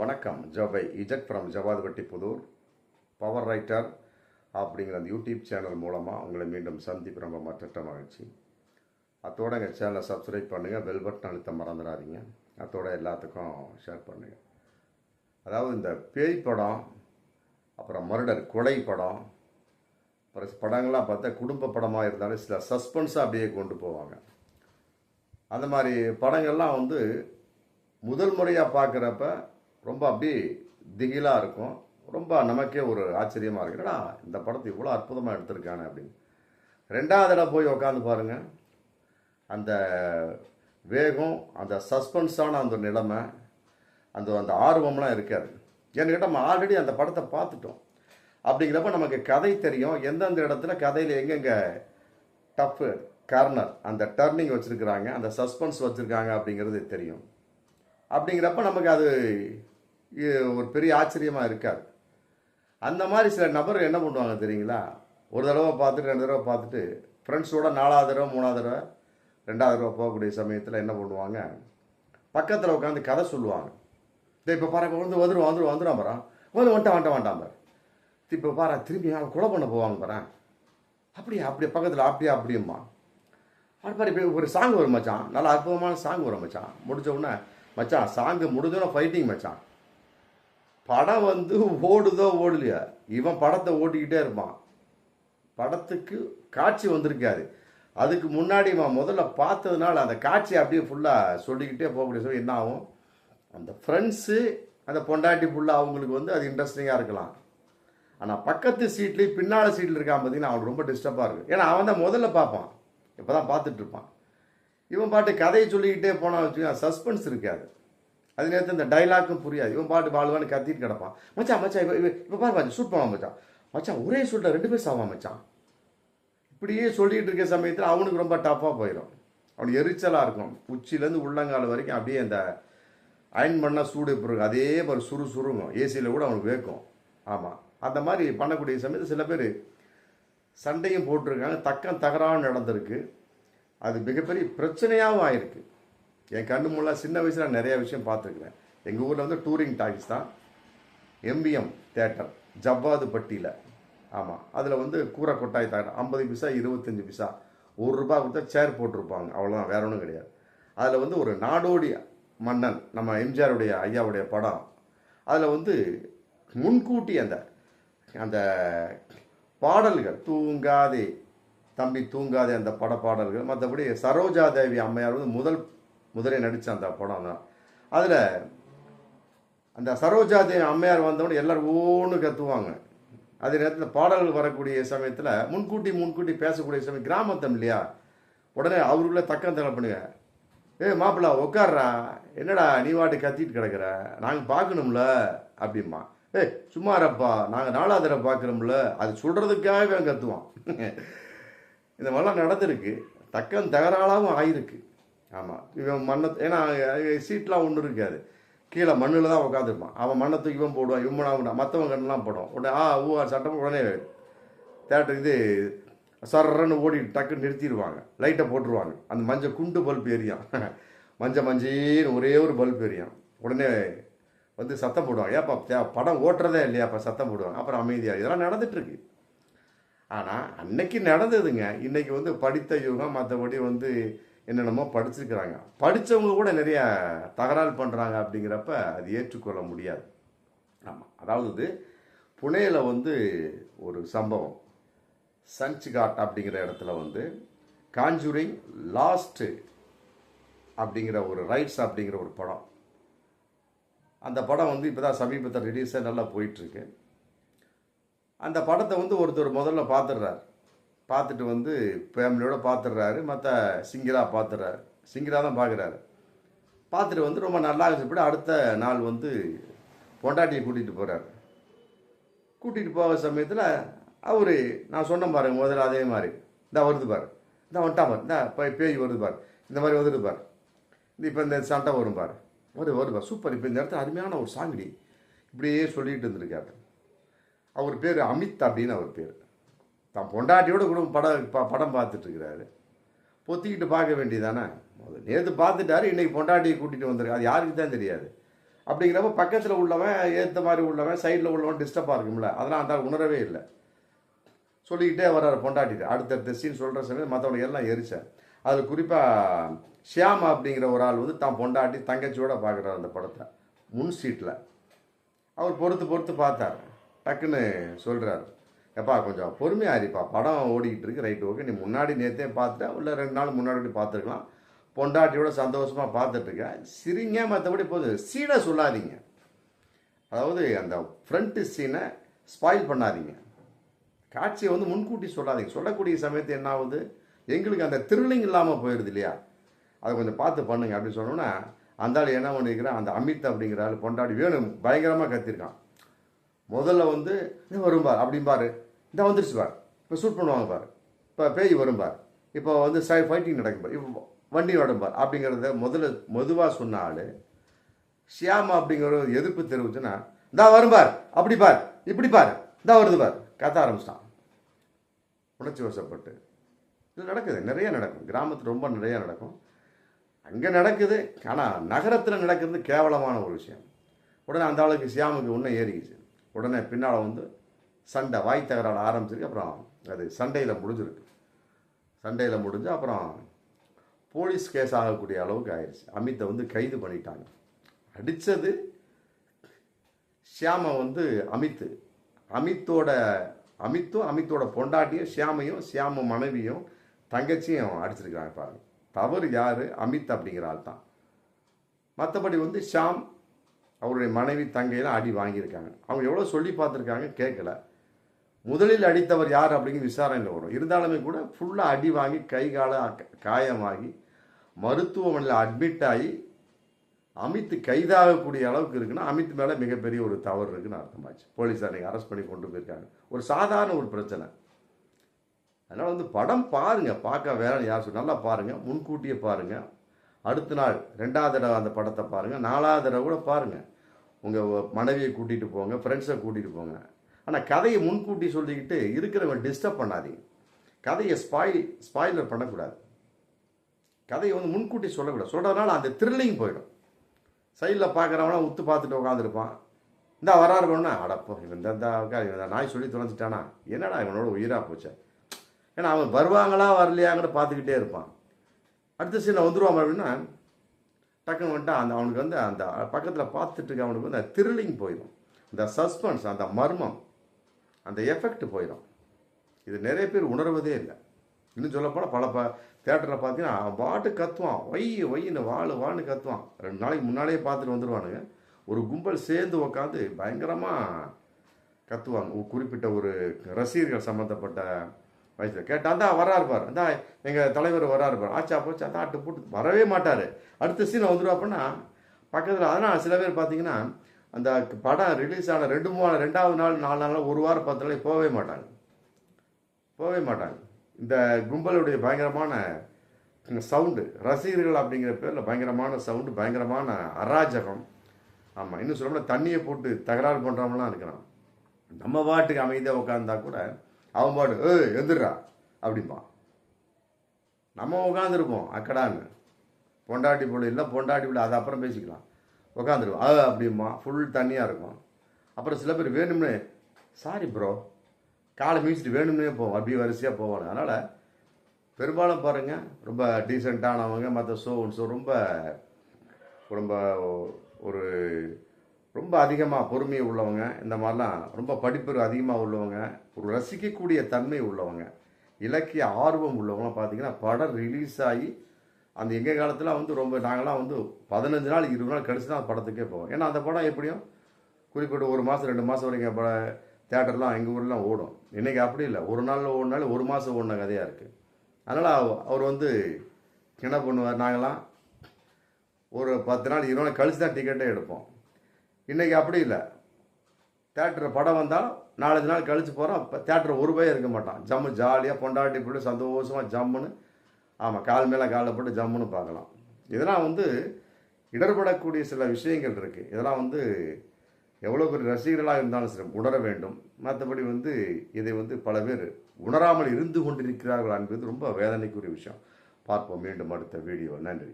வணக்கம் ஜவை Z from Javadhupatti Pudhur. Power writer அப்படிங்கிற அந்த யூடியூப் சேனல் மூலமாக உங்களை மீண்டும் சந்திப்பு ரொம்ப மற்ற மகிழ்ச்சி. அத்தோட எங்கள் சேனலை சப்ஸ்கிரைப் பண்ணுங்கள் பெல் பட்டன் அழுத்த மறந்துடாதீங்க. அத்தோட எல்லாத்துக்கும் ஷேர் பண்ணுங்கள் அதாவது இந்த பேய் படம் அப்புறம் மர்டர் கொலை படம் அப்புறம் படங்கள்லாம் பார்த்தா குடும்ப படமாக இருந்தாலும் சில சஸ்பென்ஸாக அப்படியே கொண்டு போவாங்க. அந்த மாதிரி படங்கள்லாம் வந்து முதல் முறையாக பார்க்குறப்ப ரொம்ப அப்படியே திகிலாக இருக்கும். ரொம்ப நமக்கே ஒரு ஆச்சரியமாக இருக்கு. என்னடா இந்த படத்தை இவ்வளோ அற்புதமாக எடுத்திருக்கானே அப்படின்னு. ரெண்டாவது தடவை போய் உட்காந்து பாருங்கள் அந்த வேகம் அந்த சஸ்பென்ஸான அந்த நிலைமை அந்த அந்த ஆர்வம்லாம் இருக்காது ஏன்னு கேட்டால் நம்ம ஆல்ரெடி அந்த படத்தை பார்த்துட்டோம். அப்படிங்கிறப்ப நமக்கு கதை தெரியும். எந்தெந்த இடத்துல கதையில் எங்கெங்கே டஃப்பு கர்னர் அந்த டர்னிங் வச்சுருக்குறாங்க அந்த சஸ்பென்ஸ் வச்சுருக்காங்க அப்படிங்கிறது தெரியும். அப்படிங்கிறப்ப நமக்கு அது ஒரு பெரிய ஆச்சரியமாக இருக்காது. அந்த மாதிரி சில நபர் என்ன பண்ணுவாங்க தெரியுங்களா? ஒரு தடவை பார்த்துட்டு ரெண்டு தடவை பார்த்துட்டு ஃப்ரெண்ட்ஸோட நாலாவது தடவை மூணாவது தடவை ரெண்டாவது தடவை போகக்கூடிய சமயத்தில் என்ன பண்ணுவாங்க? பக்கத்தில் உட்காந்து கதை சொல்லுவாங்க. இதை இப்போ பாரு வந்து வந்துடும் வந்துடும் வந்துடும் பாரு. வந்து வந்துட்டான் வந்துட்டான் வந்துட்டான் பாரு. இப்போ பாரு திரும்பி அவன் கொலை பண்ண போவாங்க பாரு. அப்படியா அப்படியே பக்கத்தில் அப்படியா அப்படியம்மா. அது மாதிரி இப்போ ஒரு சாங் வரும் மச்சான். நல்ல அற்புதமான சாங் வரும் மச்சான். முடிஞ்ச உடனே மச்சான் சாங்கு முடிஞ்சோடனே ஃபைட்டிங் மச்சான். படம் வந்து ஓடுதோ ஓடலையா? இவன் படத்தை ஓட்டிக்கிட்டே இருப்பான். படத்துக்கு காட்சி வந்திருக்காரு. அதுக்கு முன்னாடி இவன் முதல்ல பார்த்ததுனால அந்த காட்சி அப்படியே ஃபுல்லாக சொல்லிக்கிட்டே போகக்கூடிய சொல்லி என்ன ஆகும்? அந்த ஃப்ரெண்ட்ஸு அந்த பொண்டாட்டி ஃபுல்லாக அவங்களுக்கு வந்து அது இன்ட்ரெஸ்டிங்காக இருக்கலாம். ஆனால் பக்கத்து சீட்லேயும் பின்னால் சீட்டில் இருக்கான் பார்த்தீங்கன்னா அவனுக்கு ரொம்ப டிஸ்டர்பாக இருக்கும். ஏன்னா அவன் தான் முதல்ல பார்ப்பான். இப்போ தான் பார்த்துட்ருப்பான் இவன் பாட்டு கதையை சொல்லிக்கிட்டே போனால் வச்சுக்கோங்க சஸ்பென்ஸ் இருக்காது. அது நேரத்தில் இந்த டைலாக்கும் புரியாது. இவன் பாட்டு பாடுவான்னு கத்திட்டு கிடப்பான். மச்சான் மச்சான் இப்போ இப்போ பாரு மச்சான் ஷூட் பண்ணுவான் மச்சான். மச்சான் ஒரே சூட்டில் ரெண்டு பேர் சாவான் மச்சான். இப்படியே சொல்லிகிட்டு இருக்க சமயத்தில் அவனுக்கு ரொம்ப டஃப்பாக போயிடும். அவனுக்கு எரிச்சலாக இருக்கும். உச்சிலேருந்து உள்ளங்கால் வரைக்கும் அப்படியே அந்த அயன் பண்ணால் சூடு இப்போ இருக்கும் அதே மாதிரி சுறு சுருங்கும் ஏசியில் கூட அவனுக்கு வேக்கும் ஆமாம் அந்த மாதிரி பண்ணக்கூடிய சமயத்தில் சில பேர் சண்டையும் போட்டிருக்காங்க. தக்கம் தகராறும் நடந்திருக்கு. அது மிகப்பெரிய பிரச்சனையாகவும் ஆயிருக்கு. என் கண்ணு முன்னா சின்ன வயசில் நிறைய விஷயம் பார்த்துருக்குறேன். எங்கள் ஊரில் வந்து டூரிங் டாக்ஸ் தான். எம்பிஎம் தேட்டர் ஜவ்வாது பட்டியில். ஆமாம் அதில் வந்து கூரை கொட்டாய் தேட்டர் ஐம்பது பைசா இருபத்தஞ்சி பைசா. ஒரு ரூபா கொடுத்தா சேர் போட்டிருப்பாங்க. அவ்வளோதான் வேற ஒன்றும் கிடையாது. அதில் வந்து ஒரு நாடோடி மன்னன் நம்ம எம்ஜிஆருடைய ஐயாவுடைய படம். அதில் வந்து முன்கூட்டி அந்த அந்த பாடல்கள் தூங்காதே தம்பி தூங்காதே அந்த பட பாடல்கள் மற்றபடி சரோஜா தேவி அம்மையார் வந்து முதல் முதலே நடித்த அந்த படம் தான் அதில் அந்த சரோஜா அம்மையார் வந்தவொடனே எல்லாரும் ஓன்னு கத்துவாங்க. அதே நேரத்தில் பாடல்கள் வரக்கூடிய சமயத்தில் முன்கூட்டி முன்கூட்டி பேசக்கூடிய சமயம் கிராமத்தம் இல்லையா? உடனே அவருக்குள்ளே தக்கம் தலை பண்ணுங்க. ஏ மாப்பிள்ள உட்கார்றா என்னடா நீ வாட்டு கத்திட்டு கிடக்குற? நாங்கள் பார்க்கணும்ல அப்படிம்மா ஏய் சும்மாரப்பா. நாங்கள் நாலாவது பார்க்குறோம்ல அது சொல்கிறதுக்காகவே அவன் கத்துவான். இந்த மாதிரிலாம் நடந்திருக்கு. தக்கம் தகராளாகவும் ஆயிருக்கு. ஆமாம் இவன் மண்ணை ஏன்னா சீட்லாம் ஒன்றும் இருக்காது. கீழே மண்ணில் தான் உட்காந்துருப்பான் அவன் மண்ணை தூக்கி இவன் போடுவான். இவன் அவன் மற்றவன் கண்ணெலாம் போடும் உடனே ஆ ஊ சட்டம் உடனே தேட்டர் இது சர்றன்னு ஓடி டக்குன்னு நிறுத்திடுவாங்க. லைட்டை போட்டுருவாங்க. அந்த மஞ்சள் குண்டு பல்ப் எரியும். மஞ்சள் மஞ்சேன்னு ஒரே ஒரு பல்ப் எரியும். உடனே வந்து சத்தம் போடுவாங்க. ஏப்பா தே- படம் ஓட்டுறதே இல்லையாப்பா சத்தம் போடுவாங்க. அப்புறம் அமைதியாக இதெல்லாம் நடந்துட்டுருக்கு. ஆனால் அன்னைக்கு நடந்ததுங்க. இன்றைக்கி வந்து படித்த யுகம் மற்றபடி வந்து என்னென்னமோ படிச்சிருக்கிறாங்க. படித்தவங்க கூட நிறைய தகராறு பண்ணுறாங்க அப்படிங்கிறப்ப அது ஏற்றுக்கொள்ள முடியாது. ஆமாம் அதாவது புனேயில் வந்து ஒரு சம்பவம். சன்ச்காட் அப்படிங்கிற இடத்துல வந்து காஞ்சூரிங் லாஸ்ட்டு அப்படிங்கிற ஒரு ரைட்ஸ் அப்படிங்கிற ஒரு படம். அந்த படம் வந்து இப்போ தான் சமீபத்தில் ரிலீஸாக நல்லா போயிட்டுருக்கு. அந்த படத்தை வந்து ஒருத்தர் முதல்ல பார்த்துடுறாரு. பார்த்துட்டு வந்து ஃபேமிலியோடு பார்த்துடுறாரு மற்ற சிங்கிளாக பார்த்துடுறாரு. சிங்கிளாக தான் பார்க்குறாரு. பார்த்துட்டு வந்து ரொம்ப நல்லா இருந்துச்சு. அடுத்த நாள் வந்து பொண்டாட்டியை கூட்டிகிட்டு போகிறாரு கூட்டிகிட்டு போகிற சமயத்தில் அவர் நான் சொன்ன பாருங்க முதல்ல அதே மாதிரி. இந்த வருது பாரு. இந்த வந்துட்டான் பாரு. இந்த பேய் வருது பாரு. இந்த மாதிரி வந்துட்டு பாரு. இந்த இப்போ இந்த சண்டை வரும் பாரு. வருது வருது பாரு. சூப்பர். இப்போ இந்த இடத்துல அருமையான ஒரு சாங்கடி. இப்படியே சொல்லிகிட்டு இருந்திருக்காரு. அவர் பேர் அமித் அப்படின்னு அவர் பேர். தான் பொண்டாட்டியோட கூட படம் ப- படம் பார்த்துட்ருக்கிறாரு. பொத்திக்கிட்டு பார்க்க வேண்டியதானே? நேற்று பார்த்துட்டாரு இன்றைக்கி பொண்டாட்டியை கூட்டிகிட்டு வந்திருக்காரு அது யாருக்கு தான் தெரியாது. அப்படிங்கிறப்ப பக்கத்தில் உள்ளவன் ஏற்ற மாதிரி உள்ளவன் சைடில் உள்ளவன் டிஸ்டர்பாக இருக்கும்ல. அதெல்லாம் அந்த உணரவே இல்லை. சொல்லிக்கிட்டே வர்றாரு பொண்டாட்டிட்டு அடுத்தடுத்த சீன் சொல்கிற சமயம் மற்றவனுக்கு எல்லாம் எரிச்சேன் அதில் குறிப்பாக ஷியாம் அப்படிங்கிற ஒரு ஆள் வந்து தான் பொண்டாட்டி தங்கச்சியோட பார்க்குறாரு அந்த படத்தை முன் சீட்டில் அவர் பொறுத்து பொறுத்து பார்த்தார். டக்குன்னு சொல்கிறாரு எப்பா கொஞ்சம் பொறுமையாக இருப்பா. படம் ஓடிக்கிட்டு இருக்கு. Right okay. நீ முன்னாடி நேற்றே பார்த்துட்டா இல்லை ரெண்டு நாள் முன்னாடி பார்த்துருக்கலாம். பொண்டாட்டியோட சந்தோஷமாக பார்த்துட்ருக்கேன் சிரிங்க மற்றபடி போதும் சீனை சொல்லாதீங்க. அதாவது அந்த ஃப்ரண்ட்டு சீனை ஸ்பாயில் பண்ணாதீங்க. காட்சியை வந்து முன்கூட்டி சொல்லாதீங்க. சொல்லக்கூடிய சமயத்து என்ன ஆகுது? எங்களுக்கு அந்த த்ரில்லிங் இல்லாமல் போயிடுது இல்லையா? அதை கொஞ்சம் பார்த்து பண்ணுங்க அப்படின்னு சொன்னோன்னா அந்த ஆள் என்ன பண்ணிருக்கிறான் அந்த அமித் அப்படிங்கிற ஆள் பொண்டாடி வேணும். பயங்கரமாக கத்திருக்கான். முதல்ல வந்து இது வரும் பார் அப்படிம்பாரு இந்த வந்துருச்சு பார். இப்போ ஷூட் பண்ணுவாங்க பார். இப்போ பேய் வரும் பார். இப்போ வந்து சை ஃபைட்டிங் நடக்கும் பார். இப்போ வண்டி ஓடும் பார். அப்படிங்கிறத முதல்ல மெதுவாக சொன்னாலே ஷியாமா அப்படிங்கிற ஒரு எதிர்ப்பு தெரிவிச்சுன்னா இந்தா வரும் பார். அப்படி பார். இப்படி பார். இந்தா வருது பார். கத்த ஆரம்பிச்சிட்டான். உணர்ச்சி வசப்பட்டு. இது நடக்குது. நிறைய நடக்கும். கிராமத்தில் ரொம்ப நிறைய நடக்கும். அங்கே நடக்குது. ஆனால் நகரத்தில் நடக்கிறது கேவலமான ஒரு விஷயம். உடனே அந்த ஆளுக்கு சியாமுக்கு இன்னும் ஏறிக்குச்சு உடனே பின்னால் வந்து சண்டை வாய் தகராறு ஆரம்பிச்சிருக்கு. அப்புறம் அது சண்டையில் முடிஞ்சிருக்கு. சண்டையில் முடிஞ்சு அப்புறம் போலீஸ் கேஸ் ஆகக்கூடிய அளவுக்கு ஆயிடுச்சு அமித்தை வந்து கைது பண்ணிட்டாங்க. அடித்தது ஷியாமை வந்து அமித்து. அமித்தோட அமித்தும் அமித்தோட பொண்டாட்டியும் ஷியாமையும் ஷியாம மனைவியும் தங்கச்சியும் அடிச்சிருக்கிறாங்க பாருங்க. தவறு யார்? அமித் அப்படிங்கிற ஆள் தான் மற்றபடி வந்து ஷாம் அவருடைய மனைவி தங்கையெல்லாம் அடி வாங்கியிருக்காங்க. அவங்க எவ்வளோ சொல்லி பார்த்துருக்காங்க? கேட்கல முதலில் அடித்தவர் யார் அப்படிங்கிற விசாரணையில் வரும். இருந்தாலுமே கூட ஃபுல்லாக அடி வாங்கி கை கால காயமாகி மருத்துவமனையில் அட்மிட் ஆகி அமித் கைதாகக்கூடிய அளவுக்கு இருக்குன்னா அமித் மேலே மிகப்பெரிய ஒரு தவறு இருக்குன்னு அர்த்தமாச்சு போலீஸார் நீங்கள் அரெஸ்ட் பண்ணி கொண்டு போயிருக்காங்க. ஒரு சாதாரண ஒரு பிரச்சனை. அதனால் வந்து படம் பாருங்கள் பார்க்க வேற யார் சொல்லி நல்லா பாருங்கள் முன்கூட்டியே பாருங்கள் அடுத்த நாள் ரெண்டாவது தடவை அந்த படத்தை பாருங்கள் நாலாவது தடவை கூட பாருங்கள் உங்கள் மனைவியை கூட்டிகிட்டு போங்க ஃப்ரெண்ட்ஸை கூட்டிகிட்டு போங்க. ஆனால் கதையை முன்கூட்டி சொல்லிக்கிட்டு இருக்கிறவங்க டிஸ்டர்ப் பண்ணாதீங்க. கதையை ஸ்பாயில் ஸ்பாயிலர் பண்ணக்கூடாது. கதையை வந்து முன்கூட்டி சொல்லக்கூடாது. சொல்கிறதுனால அந்த த்ரில்லிங் போயிடும். சைடில் பார்க்குறவனா உத்து பார்த்துட்டு உட்காந்துருப்பான் இந்த வராரு வேணும்னா அடப்போ இவன் இந்த இந்த நாய் சொல்லி தொலைஞ்சிட்டானா? என்னடா இவனோட உயிராக போச்சேன் ஏன்னா அவன் வருவாங்களா வரலையாங்கன்னு பார்த்துக்கிட்டே இருப்பான். அடுத்த சீனில் வந்துடுவான் அப்படின்னா டக்குன்னு வந்துட்டு அந்த அவனுக்கு வந்து அந்த பக்கத்தில் பார்த்துட்டு இருக்க அவனுக்கு வந்து அந்த த்ரில்லிங் போயிடும். அந்த சஸ்பென்ஸ் அந்த மர்மம் அந்த எஃபெக்ட் போயிடும். இது நிறைய பேர் உணர்வதே இல்லை. இன்னும் சொல்லப்போனால் பல ப தேட்டரில் பார்த்தீங்கன்னா பாட்டு கத்துவான். ஒய் ஒய்ன்னு வாழ் வான்னு கத்துவான். ரெண்டு நாளைக்கு முன்னாலேயே பார்த்துட்டு வந்துடுவானுங்க ஒரு கும்பல் சேர்ந்து உக்காந்து பயங்கரமாக கத்துவாங்க. குறிப்பிட்ட ஒரு ரசிகர்கள் சம்மந்தப்பட்ட வயசில் கேட்டால் தான் வராரு பார். அந்த எங்கள் தலைவர் வராரு பார். ஆச்சா போச்சு அதான் அட்டு போட்டு வரவே மாட்டார். அடுத்த சீனை வந்துடுவாப்பன்னா பக்கத்தில் அதனால் சில பேர் பார்த்தீங்கன்னா அந்த படம் ரிலீஸ் ஆன ரெண்டு மூணு ரெண்டாவது நாள் நாலு நாள் ஒரு வாரம் பத்து நாளைக்கு போகவே மாட்டாங்க. போகவே மாட்டாங்க. இந்த கும்பலுடைய பயங்கரமான சவுண்டு ரசிகர்கள் அப்படிங்கிற பேரில் பயங்கரமான சவுண்டு பயங்கரமான அராஜகம். ஆமாம் இன்னும் சொல்லப்போனால் தண்ணியை போட்டு தகராறு பண்ணுறவங்களாம் இருக்கிறான் நம்ம பாட்டுக்கு அமைதியாக உட்காந்தா கூட அவன் பாடு ஏய் எந்திரா அப்படிம்பான் நம்ம உட்காந்துருப்போம் அக்கடான்னு. பொண்டாட்டி பிள்ளை இல்லை பொண்டாட்டி பிள்ளை அது அப்புறம் பேசிக்கலாம். உட்காந்துருவோம் அது அப்படிம்மா ஃபுல் தண்ணியாக இருக்கும். அப்புறம் சில பேர் வேணும்னே சாரி ப்ரோ காலை மீச்சிட்டு வேணும்னே போவோம் அப்படியே வரிசையாக போவாங்க. அதனால் பெரும்பாலும் பாருங்கள் ரொம்ப டீசெண்டானவங்க மற்ற ஷோ ஷோ ரொம்ப ரொம்ப ஒரு ரொம்ப அதிகமாக பொறுமையை உள்ளவங்க இந்த மாதிரிலாம் ரொம்ப படிப்பு அதிகமாக உள்ளவங்க ஒரு ரசிக்கக்கூடிய தன்மை உள்ளவங்க இலக்கிய ஆர்வம் உள்ளவங்களாம் பார்த்தீங்கன்னா படம் ரிலீஸ் ஆகி அந்த எங்கள் காலத்தில் வந்து ரொம்ப நாங்களாம் வந்து பதினஞ்சு நாள் இருபது நாள் கழிச்சு தான் படத்துக்கே போவோம். ஏன்னா அந்த படம் எப்படியும் குறிப்பிட்ட ஒரு மாதம் ரெண்டு மாதம் வரைக்கும் பட தேட்டர்லாம் எங்கள் ஊர்லாம் ஓடும். இன்றைக்கி அப்படி இல்லை. ஒரு நாளில் ஓடினாலும் ஒரு மாதம் ஓடின கதையாக இருக்குது அதனால் அவர் வந்து என்ன பண்ணுவார் நாங்களாம் ஒரு பத்து நாள் இருபது நாள் கழிச்சு தான் டிக்கெட்டே எடுப்போம். இன்றைக்கி அப்படி இல்லை. தேட்டர் படம் வந்தாலும் நாலஞ்சு நாள் கழித்து போகிறோம் இப்போ தேட்டர் ஒரு பையன் இருக்க மாட்டான். ஜம்மு ஜாலியாக பொண்டாட்டி போட்டு சந்தோஷமாக ஜம்முன்னு. ஆமாம் கால் மேலே காலில் போட்டு ஜம்முன்னு பார்க்கலாம். இதெல்லாம் வந்து இடர்படக்கூடிய சில விஷயங்கள் இருக்குது இதெல்லாம் வந்து எவ்வளோ பெரிய ரசிகர்களாக இருந்தாலும் சரி உணர வேண்டும். மற்றபடி வந்து இதை வந்து பல பேர் உணராமல் இருந்து கொண்டிருக்கிறார்கள் என்பது ரொம்ப வேதனைக்குரிய விஷயம். பார்ப்போம். மீண்டும் அடுத்த வீடியோ நன்றி.